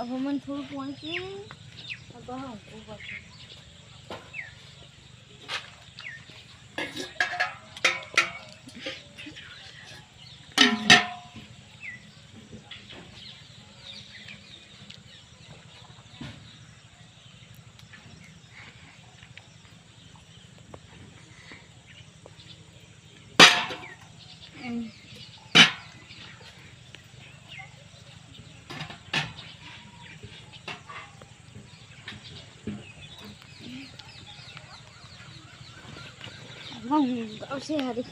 હવે મને થોડું પાણી પી હવે હા હા હું આવશે હારી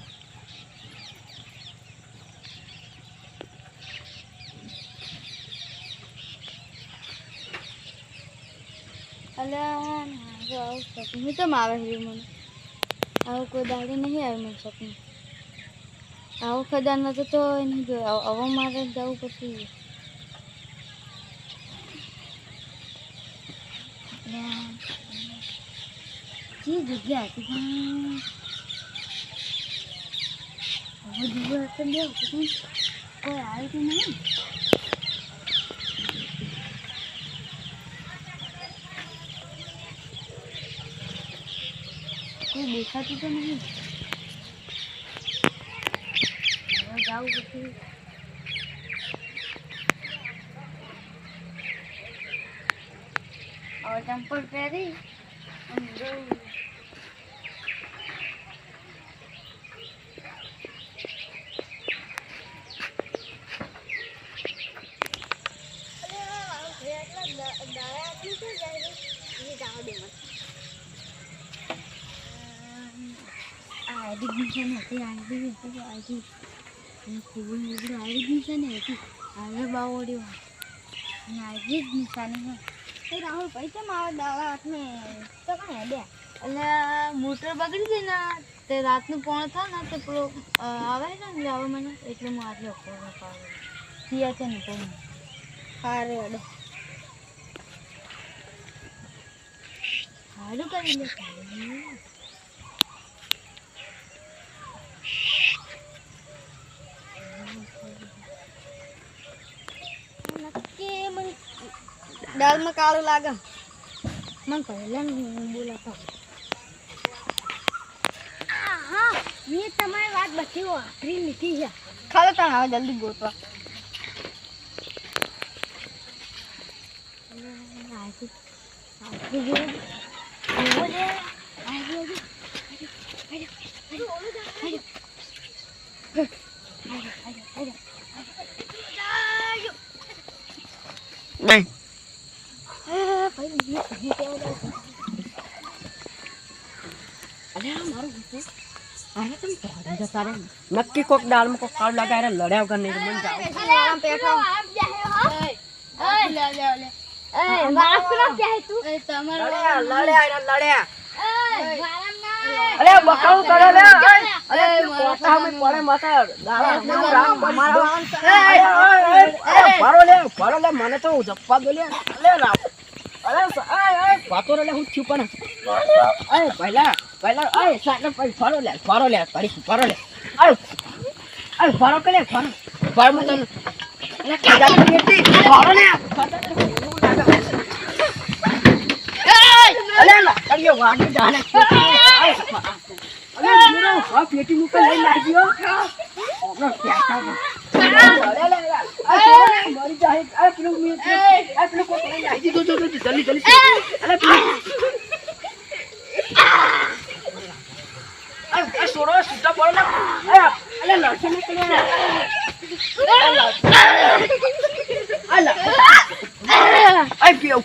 અલ્યા આવું સપનું કેમ આવે છે મને આવું કોઈ દાડી નહીં આવે મને સપનું આવો ખદાનમાં તો તો નહીં જોયું હવે મારે જવું પછી જગ્યા હતી જગ્યા તો લેવું પણ કોઈ આવ્યું તો નહીં કોઈ દેખાતું તો નહીં જાવું પછી હવે ચંપલ પહેરી અને જવું. હતી, આવી હતી ખૂબ નીકળું આવી છે ને હતી હવે બાવડ્યો આવી જ નિશાની હોય રાહુલ ભાઈ કેમ આવે દાવા હાથને તો કાંઈ હેડ્યા એટલે મોટર બગડી ગઈ ને, તે રાતનું પોણ થાય ને, તે પેલો આવે ને, લેવા મને, એટલે હું આટલો ખોરો પાડું. છે ને તમે સારું અડે સારું કરી લે સારું. નક્કી મને દાળમાં કાળું લાગે. મને પહેલા બોલાતા. હા મેં તમારી વાત બધી વાપરી લીધી છે. ખાલો તને હવે જલ્દી ગોતવા. આજે આજુ જેવું એવો છે આજુ આજુ આજુ આજુ આજુ આજુ આજુ નહીં હા ભાઈ મેં કહી કેવું લાગે અરે આ મારું ગુસ્સો આને તમે દોડી જતા રહે નક્કી કોક દાળમાં કોક કાળ લગાય લડ્યા વગર નહીં મને તું જપ્પા દો લે. પાતો રે હું થયું પણ. અરે પહેલા પહેલા અરે સાકર પછી ફરો લે ફરો લે તારી ફરો લે. અરે અરે ફરો કે લે ફરો ફરો મત અરે કાજા તો ફરો લે. અરે અરે વાગી જાને અરે મેરો આ પેટી મુકે લઈ લાગ્યો ક્યાં અરે લે અરે મરી જાય અરે પેલું મે અરે પેલું કોક લઈ જો જો જલ્દી જલ્દી અરે પેલું અરે સોરો સુતા પડો ના. અરે અરે લડશે ને પેલો અલા અરે પીઓ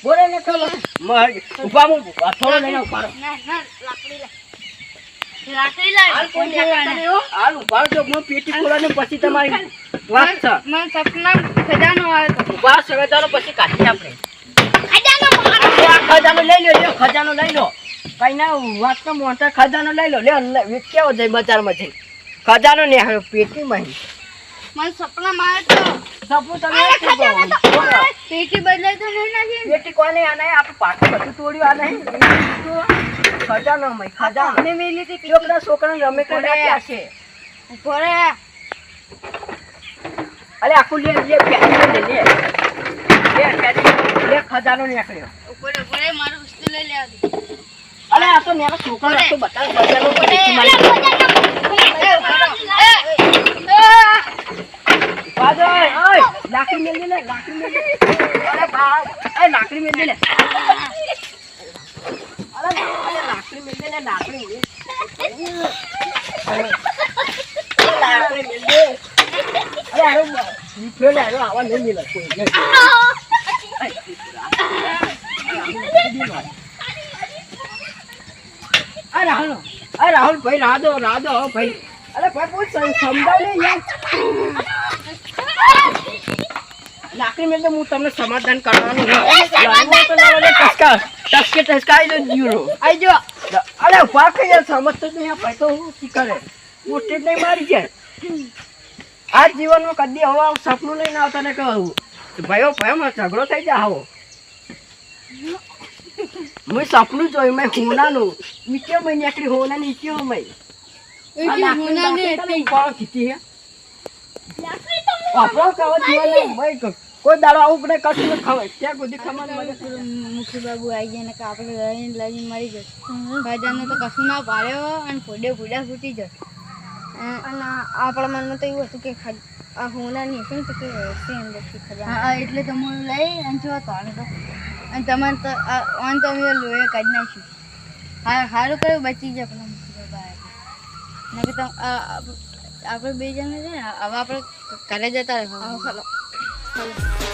પર આપણો બધા ભેગા પીતી મારી છે આ આપણે બધા ભેગા થઈ ખોલીને પેટી લે અરે આપણે ઉભારો બે મિનિટ ઉભારો ઉભારો ઉભારો આ કોઈ વસ્તુ નહીં ઉભારો આ ઉભારો કરે ઉભારો ને ખલો ઊભા હું થોડો લઈને ઊભા ના ના લાકડી લે. લાકડી લે. હાલ કોઈ નહીં હાલ ઉભારો જો હું પેટી ખોલાને પછી તમારી વાત છે. મને સપના ખજાનો આવ્યો તો. ઊભા સગતાનો પછી કાઢી આપણે. ખજાનો મારો. ખજાનો લઈ લો લ્યો ખજાનો લઈ લો કઈ ના વાત તો મોટા ખજાનો લઈ લો લે વેચ્યાવો જઈ બજારમાં જઈ ખજાનો ને હવે પેટીમાં હી. મને સપના મારે તો. સપનું તમે. પેટી બદલાય તો નહીં નાખી પેટી કોને આ નહીં આપણે પાછું બધું તોડ્યું આ નહીં ખજાનો મય ખજાનો અમે. મેલી હતી છોકરા છોકરા રમે કરે. છે. ઉપર અરે આખું લે લે પેટી લે લે. લે પેટી લે ખજાનો નીકળ્યો. ઉપર ઉપર મારું વસ્તુ લઈ દે. અરે આ તો મેરા છોકરા તો બતાવ ખજાનો પેટી મારી લાકડી દે લે, લાકડી દે અરે ભાઈ એ લાકડી દે લે. અરે અરે લાકડી દે લે, લાકડી લાકડી મેલ લે. અરે આરો નીકળે આરો આવા નહીં મિલે કોઈ નહીં અરે રાહુલ અરે ભાઈ, રાધો રાધો ભાઈ. અરે ભાઈ સમજાવ ને લાકડી મેં તો હું તમને સમાધાન કરવાનું છે. લાકડી તો ના મને ટસકા ટસકે ટસકાઈ દો જીરો આઈ જો અરે ઊભા કઈ સમજતો જ નહીં ભાઈ તો હું શી કરે? મોટી જ નહીં મારી જાય આ જીવનમાં કદી હવે આવું સપનું લઈને આવતા ને કહું. ભાઈઓ ભાઈઓમાં ઝઘડો થઈ જાય આવો. મેં સપનું જોયું મેં હોનાનું નીચે મેં નીકળી હોના નીચે મેં. આ લાકડી લાકડી તને ઉપાડો કીધી હે? આપણો કહેવો જીવન ભાઈ ક- કોઈ દાડો આવું પડે કશું ન ખવાય. ત્યાં સુધી ખમણ મને મુખી બાબુ આવી ગયા ને કે આપણે લઈને લઈને મરી જશે ખજાનો તો કશું ના પાડ્યો અને ફોડે ફૂડા ફૂટી જશે અને આપણા મનમાં તો એવું હતું કે ખજ- આ હોના નહીં ને તો કે સેમ ખજાનો હા એટલે તમે લઈ અને જો તાણે તો. અને તમારે તો આ ઓન તો અમે લોહી કાઢી નાખ્યું. હા સારું કર્યું બચી જાય પણ મુખી બાબા ના કે તમ આ- આ- આપણે બે જણ છે ને હવે આપણે ઘરે જતા રહો. Bye.